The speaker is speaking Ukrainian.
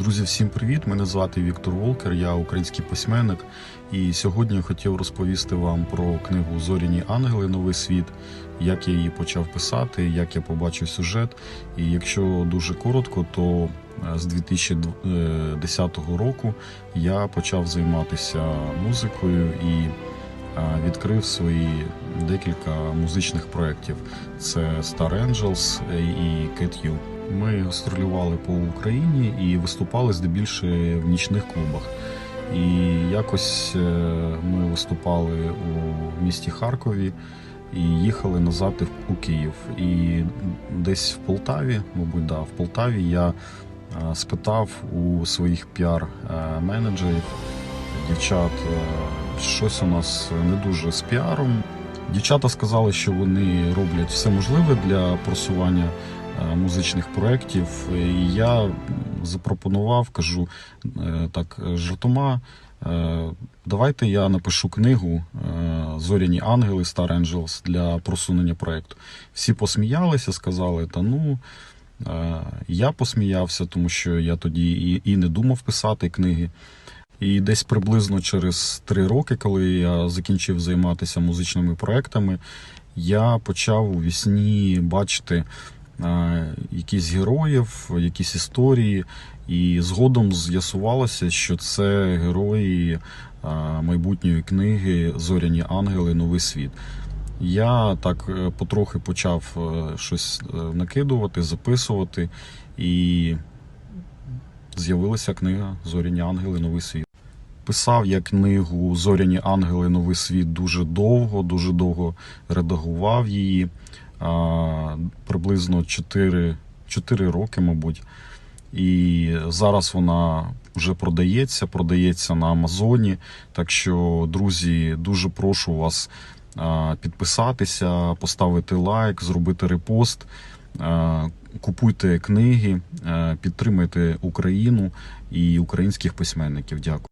Друзі, всім привіт! Мене звати Віктор Волкер, я український письменник. І сьогодні я хотів розповісти вам про книгу Зоряні ангели. Новий світ, як я її почав писати, як я побачив сюжет. І якщо дуже коротко, то е, з 2010 року я почав займатися музикою і е, відкрив свої декілька музичних проєктів. Це Star Angels і Cat U. Ми гастролювали по Україні і виступали здебільшого в нічних клубах. І якось е, ми виступали у місті Харкові і їхали назад у Київ. І десь в Полтаві, мабуть, да, в Полтаві я е, спитав у своїх піар-менеджерів, дівчат, е, щось у нас не дуже з піаром. Дівчата сказали, що вони роблять все можливе для просування музичних проєктів. І я запропонував, кажу е, так, жартома. е, Давайте я напишу книгу е, Зоряні ангели Star Angels для просунення проєкту. Всі посміялися, сказали, та ну. Е, Я посміявся, тому що я тоді і, не думав писати книги. І десь приблизно через три роки, коли я закінчив займатися музичними проектами, я почав у вісні бачити е, якісь героїв, якісь історії, і згодом з'ясувалося, що це герої е, майбутньої книги Зоряні ангели. Новий світ. Я так е, потрохи почав е, щось е, накидувати, записувати, і з'явилася книга Зоряні ангели. Новий світ. Писав я книгу Зоряні ангели. Новий світ дуже довго, дуже довго редагував її. Приблизно 4, 4 роки, мабуть. І зараз вона вже продається, продається на Амазоні. Так що, друзі, дуже прошу вас підписатися, поставити лайк, зробити репост. Купуйте книги, а, підтримайте Україну і українських письменників. Дякую.